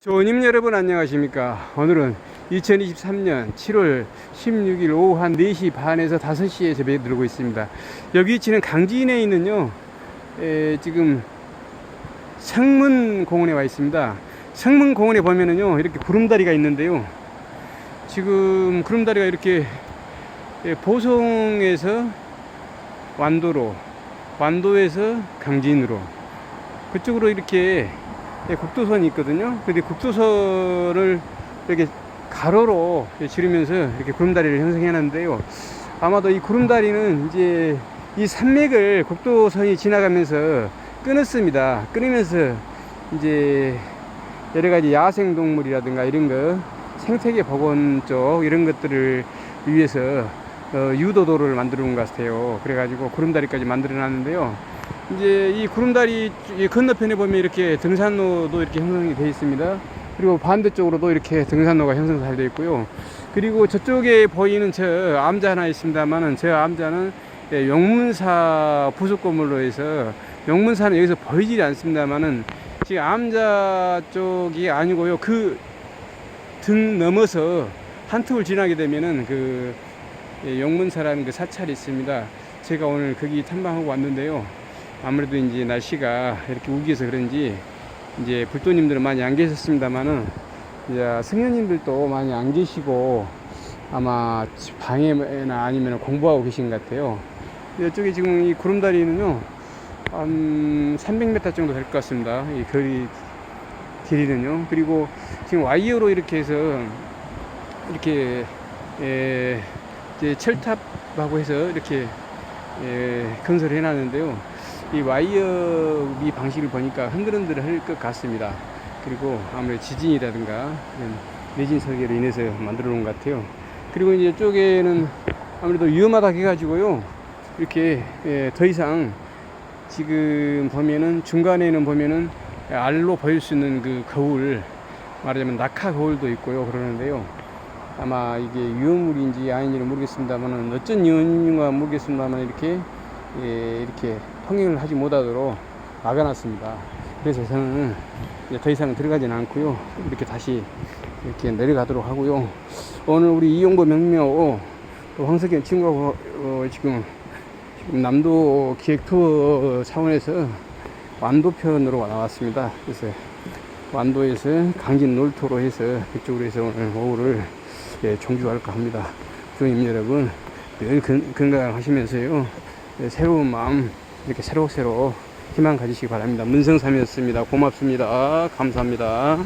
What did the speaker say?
조님 여러분 안녕하십니까? 오늘은 2023년 7월 16일 오후 한 4시 반에서 5시에 재배에 들고 있습니다. 여기 위치는 강진에 있는요. 에, 지금 성문공원에 와 있습니다. 성문공원에 보면은요 이렇게 구름다리가 있는데요. 지금 구름다리가 이렇게 예, 보송에서 완도로 완도에서 강진으로 그쪽으로 이렇게 예, 국도선이 있거든요. 근데 국도선을 이렇게 가로로 지르면서 이렇게 구름다리를 형성해 놨는데요. 아마도 이 구름다리는 이제 이 산맥을 국도선이 지나가면서 끊었습니다. 끊으면서 이제 여러 가지 야생 동물이라든가 이런 거 생태계 복원 쪽 이런 것들을 위해서 어, 유도도를 만들어 놓은 것 같아요. 그래가지고 구름다리까지 만들어 놨는데요. 이제 이 구름다리 이 건너편에 보면 이렇게 등산로도 이렇게 형성이 되어 있습니다. 그리고 반대쪽으로도 이렇게 등산로가 형성 잘 되어 있고요. 그리고 저쪽에 보이는 저 암자 하나 있습니다만은 저 암자는 예, 용문사 부속 건물로 해서 용문사는 여기서 보이지 않습니다만은 지금 암자 쪽이 아니고요. 그 등 넘어서 한 틈을 지나게 되면은 그 예, 용문사라는 그 사찰이 있습니다. 제가 오늘 거기 탐방하고 왔는데요. 아무래도 이제 날씨가 이렇게 우기해서 그런지 이제 불도님들은 많이 안 계셨습니다만은 이제 승려님들도 많이 안 계시고 아마 방에나 아니면 공부하고 계신 것 같아요. 이쪽에 지금 이 구름다리는요 한 300m 정도 될 것 같습니다. 이 거리 길이는요. 그리고 지금 와이어로 이렇게 해서 이렇게 에, 이제 철탑하고 해서 이렇게 예, 건설해 놨는데요. 이 와이어비 방식을 보니까 흔들흔들 할 것 같습니다. 그리고 아무래도 지진이라든가 내진 설계로 인해서 만들어 놓은 것 같아요. 그리고 이제 이쪽에는 아무래도 위험하다 해가지고요. 이렇게 예, 더 이상 지금 보면은 중간에는 보면은 알로 보일 수 있는 그 거울 말하자면 낙하 거울도 있고요. 그러는데요. 아마 이게 유효물인지 아닌지는 모르겠습니다만은 어쩐 이유인가 모르겠습니다만 이렇게 예, 이렇게 통행을 하지 못하도록 막아놨습니다. 그래서 저는 더 이상 들어가지는 않고요. 이렇게 다시 이렇게 내려가도록 하고요. 오늘 우리 이용보 명명 또 황석현 친구하고 어, 지금 지금 남도 기획 투어 차원에서 완도편으로 나왔습니다. 그래서 완도에서 강진 놀토로 해서 그쪽으로 해서 오늘 오후를 예, 종주할까 합니다. 주님 여러분 늘 건, 건강하시면서요. 예, 새로운 마음 이렇게 새록새록 희망 가지시기 바랍니다. 문성삼이었습니다. 고맙습니다. 감사합니다.